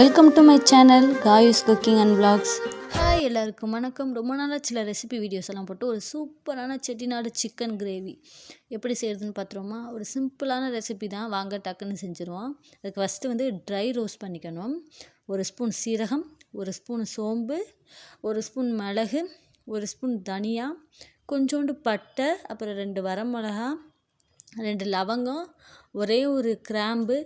Welcome to my channel Kayus cooking and blogs hi எல்லாருக்கும் வணக்கம். ரொம்ப நாளாக சில ரெசிபி வீடியோஸ் எல்லாம் போட்டு ஒரு சூப்பரான செட்டிநாடு சிக்கன் கிரேவி எப்படி செய்கிறதுன்னு பார்த்துருவோமா ஒரு சிம்பிளான ரெசிபி தான். வாங்க டக்குன்னு செஞ்சுருவோம். அதுக்கு ஃபஸ்ட்டு வந்து ட்ரை ரோஸ்ட் பண்ணிக்கணும். ஒரு ஸ்பூன் சீரகம் ஒரு ஸ்பூன் சோம்பு ஒரு ஸ்பூன் மிளகு ஒரு ஸ்பூன் தனியா கொஞ்சோண்டு பட்டை அப்புறம் ரெண்டு வரமிளகா ரெண்டு லவங்கம் ஒரே ஒரு கிராம்பு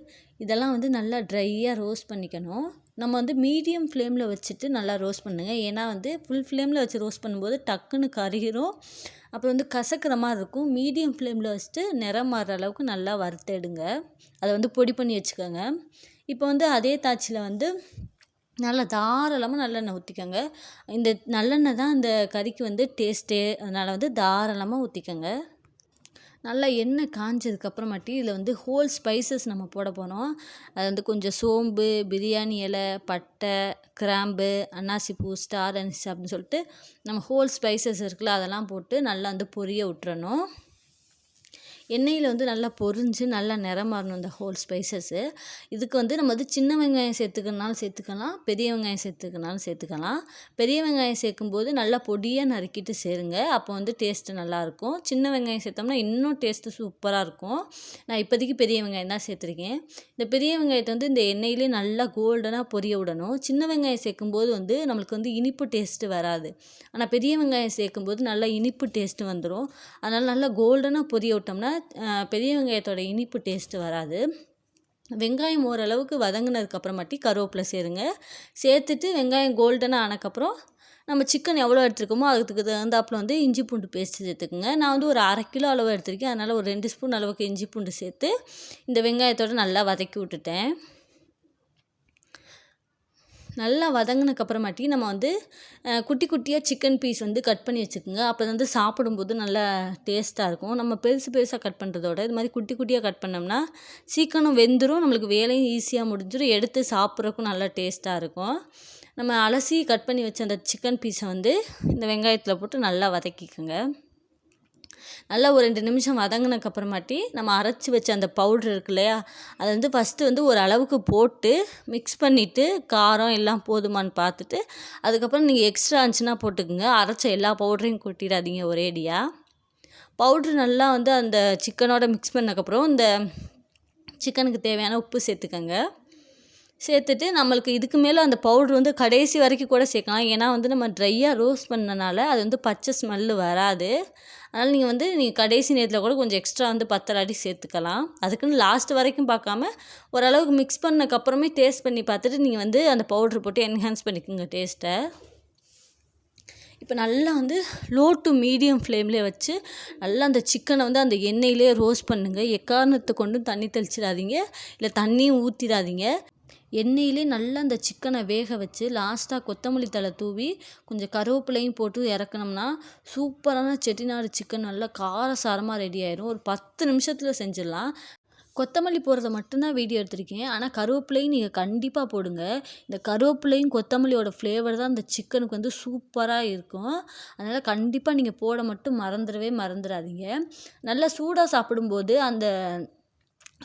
இதெல்லாம் வந்து நல்லா ட்ரையாக ரோஸ்ட் பண்ணிக்கணும். நம்ம வந்து மீடியம் ஃப்ளேமில் வச்சுட்டு நல்லா ரோஸ்ட் பண்ணுங்கள் ஏன்னா வந்து ஃபுல் ஃப்ளேமில் வச்சு ரோஸ்ட் பண்ணும்போது டக்குன்னு கருகிரும். அப்புறம் வந்து கசக்கிற மாதிரி இருக்கும். மீடியம் ஃப்ளேமில் வச்சுட்டு நிறம் மாறுற அளவுக்கு நல்லா வறுத்தெடுங்க. அதை வந்து பொடி பண்ணி வச்சுக்கோங்க. இப்போ வந்து அதே தாச்சியில் வந்து நல்லா தாராளமாக நல்லெண்ணெய் ஊற்றிக்கோங்க இந்த நல்லெண்ணெய் தான் அந்த கறிக்கு வந்து டேஸ்ட்டே அதனால் வந்து தாராளமாக ஊற்றிக்கோங்க நல்லா எண்ணெய் காஞ்சதுக்கப்புறமாட்டி இதில் வந்து ஹோல் ஸ்பைசஸ் நம்ம போட போகிறோம் அது வந்து கொஞ்சம் சோம்பு பிரியாணி இலை பட்டை கிராம்பு அன்னாசிப்பூ ஸ்டார் அனிஸ் அப்படின்னு சொல்லிட்டு நம்ம ஹோல் ஸ்பைசஸ் இருக்குல்ல அதெல்லாம் போட்டு நல்லா வந்து பொரிய விட்டுறணும். எண்ணெயில் வந்து நல்லா பொரிஞ்சு நல்லா நிறம் மாறணும் இந்த ஹோல் ஸ்பைசஸ்ஸு இதுக்கு வந்து நம்ம வந்து சின்ன வெங்காயம் சேர்த்துக்கணுனாலும் சேர்த்துக்கலாம் பெரிய வெங்காயம் சேர்த்துக்கனாலும் சேர்த்துக்கலாம். பெரிய வெங்காயம் சேர்க்கும்போது நல்லா பொடியாக நறுக்கிட்டு சேருங்க. அப்போ வந்து டேஸ்ட்டு நல்லாயிருக்கும் சின்ன வெங்காயம் சேர்த்தோம்னா இன்னும் டேஸ்ட்டு சூப்பராக இருக்கும். நான் இப்போதைக்கு பெரிய வெங்காயம் தான் சேர்த்துருக்கேன். இந்த பெரிய வெங்காயத்தை வந்து இந்த எண்ணெயிலே நல்லா கோல்டனாக பொரிய விடணும். சின்ன வெங்காயம் சேர்க்கும்போது வந்து நம்மளுக்கு வந்து இனிப்பு டேஸ்ட்டு வராது. ஆனால் பெரிய வெங்காயம் சேர்க்கும்போது நல்லா இனிப்பு டேஸ்ட்டு வந்துடும் அதனால் நல்லா கோல்டனாக பொரிய விட்டோம்னா பெரிய வெங்காயத்தோட இனிப்பு டேஸ்ட்டு வராது. வெங்காயம் ஓரளவுக்கு வதங்கினதுக்கப்புறமாட்டி கருவேப்பிலை சேருங்க. சேர்த்துட்டு வெங்காயம் கோல்டனாக ஆனக்கப்புறம் நம்ம சிக்கன் எவ்வளோ எடுத்துருக்கோமோ அதுக்கு தகுந்தாப்பில் வந்து இஞ்சி பூண்டு பேஸ்ட் சேர்த்துக்குங்க. நான் வந்து ஒரு அரை கிலோ அளவு எடுத்திருக்கேன். அதனால் ஒரு ரெண்டு ஸ்பூன் அளவுக்கு இஞ்சி பூண்டு சேர்த்து இந்த வெங்காயத்தோடு நல்லா வதக்கி விட்டுட்டேன். நல்லா வதங்கினக்கப்புறமாட்டி நம்ம வந்து குட்டி குட்டியாக சிக்கன் பீஸ் வந்து கட் பண்ணி வச்சுக்கோங்க. அப்போ வந்து சாப்பிடும்போது நல்லா டேஸ்ட்டாக இருக்கும். நம்ம பெருசு பெருசாக கட் பண்ணுறதோட இது மாதிரி குட்டி குட்டியாக கட் பண்ணோம்னா சீக்கிரம் வெந்துடும் நம்மளுக்கு வேலையும் ஈஸியாக முடிஞ்சிடும் எடுத்து சாப்பிட்றக்கும் நல்லா டேஸ்ட்டாக இருக்கும். நம்ம அலசி கட் பண்ணி வச்ச அந்த சிக்கன் பீஸை வந்து இந்த வெங்காயத்தில் போட்டு நல்லா வதக்கிக்கோங்க. நல்லா ஒரு ரெண்டு நிமிஷம் வதங்கினக்கப்புறமாட்டி நம்ம அரைச்சி வச்ச அந்த பவுட்ரு இருக்கு இல்லையா? அதை வந்து ஃபஸ்ட்டு வந்து ஒரு அளவுக்கு போட்டு மிக்ஸ் பண்ணிவிட்டு காரம் எல்லாம் போதுமான்னு பார்த்துட்டு அதுக்கப்புறம் நீங்கள் எக்ஸ்ட்ரா இருந்துச்சுன்னா போட்டுக்குங்க. அரைச்ச எல்லா பவுடரையும் கொட்டிடாதீங்க ஒரேடியாக பவுட்ரு நல்லா வந்து அந்த சிக்கனோட மிக்ஸ் பண்ணக்கப்புறம் இந்த சிக்கனுக்கு தேவையான உப்பு சேர்த்துக்கங்க. சேர்த்துட்டு நம்மளுக்கு இதுக்கு மேலே அந்த பவுட்ரு வந்து கடைசி வரைக்கும் கூட சேர்க்கலாம். ஏன்னா வந்து நம்ம ட்ரையாக ரோஸ்ட் பண்ணனால அது வந்து பச்சை ஸ்மெல்லு வராது. அதனால் நீங்கள் வந்து நீங்கள் கடைசி நேரத்தில் கூட கொஞ்சம் எக்ஸ்ட்ரா வந்து பத்தராட்டி சேர்த்துக்கலாம். அதுக்குன்னு லாஸ்ட் வரைக்கும் பார்க்காம ஓரளவுக்கு மிக்ஸ் பண்ணக்கப்புறமே டேஸ்ட் பண்ணி பார்த்துட்டு நீங்கள் வந்து அந்த பவுட்ரு போட்டு என்ஹான்ஸ் பண்ணிக்கோங்க டேஸ்ட்டை இப்போ நல்லா வந்து லோ டு மீடியம் ஃப்ளேம்லேயே வச்சு நல்லா அந்த சிக்கனை வந்து அந்த எண்ணெயிலே ரோஸ்ட் பண்ணுங்கள் எக்காரணத்தை கொண்டும் தண்ணி தெளிச்சிடாதீங்க. இல்லை தண்ணியும் ஊற்றிடாதீங்க எண்ணெயிலே நல்லா அந்த சிக்கனை வேக வச்சு லாஸ்ட்டாக கொத்தமல்லி தழை தூவி கொஞ்சம் கருவேப்பிலையும் போட்டு இறக்குனோம்னா சூப்பரான செட்டிநாடு சிக்கன் நல்லா காரசாரமாக ரெடி ஆயிடும் ஒரு பத்து நிமிஷத்தில் செஞ்சிடலாம். கொத்தமல்லி போடுறத மட்டும்தான் வீடியோ எடுத்திருக்கேன். ஆனால் கருவேப்பிலையும் நீங்கள் கண்டிப்பாக போடுங்க. இந்த கருவேப்பிலையும் கொத்தமல்லியோட ஃப்ளேவர் தான் அந்த சிக்கனுக்கு வந்து சூப்பராக இருக்கும். அதனால் கண்டிப்பாக நீங்கள் போட மட்டும் மறந்துடவே மறந்துடாதீங்க. நல்லா சூடாக சாப்பிடும்போது அந்த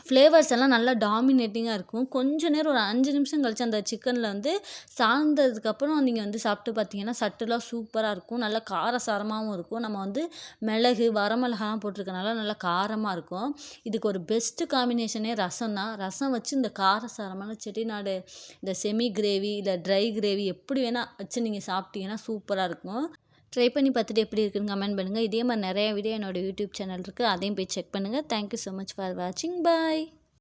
ஃப்ளேவர்ஸ் எல்லாம் நல்லா டாமினேட்டிங்காக இருக்கும். கொஞ்ச நேரம் ஒரு அஞ்சு நிமிஷம் கழிச்சு அந்த சிக்கனில் வந்து சாய்ந்ததுக்கப்புறம் நீங்கள் வந்து சாப்பிட்டு பார்த்தீங்கன்னா சட்டுலாம் சூப்பராக இருக்கும். நல்லா காரசாரமாகவும் இருக்கும். நம்ம வந்து மிளகு வரமிளகாலாம் போட்டிருக்கனால நல்லா காரமாக இருக்கும். இதுக்கு ஒரு பெஸ்ட்டு காம்பினேஷனே ரசம் தான். ரசம் வச்சு இந்த காரசாரமான செட்டிநாடு இந்த செமி கிரேவி இல்லை ட்ரை கிரேவி எப்படி வேணால் வச்சு நீங்கள் சாப்பிட்டீங்கன்னா சூப்பராக இருக்கும். ட்ரை பண்ணி பார்த்துட்டு எப்படி இருக்குன்னு கமெண்ட் பண்ணுங்கள் இதே மாதிரி நிறைய வீடியோ என்னோடய யூடியூப் சேனல் இருக்குது அதையும் போய் செக் பண்ணுங்கள் தேங்க்யூ ஸோ மச் ஃபார் வாட்சிங் பாய்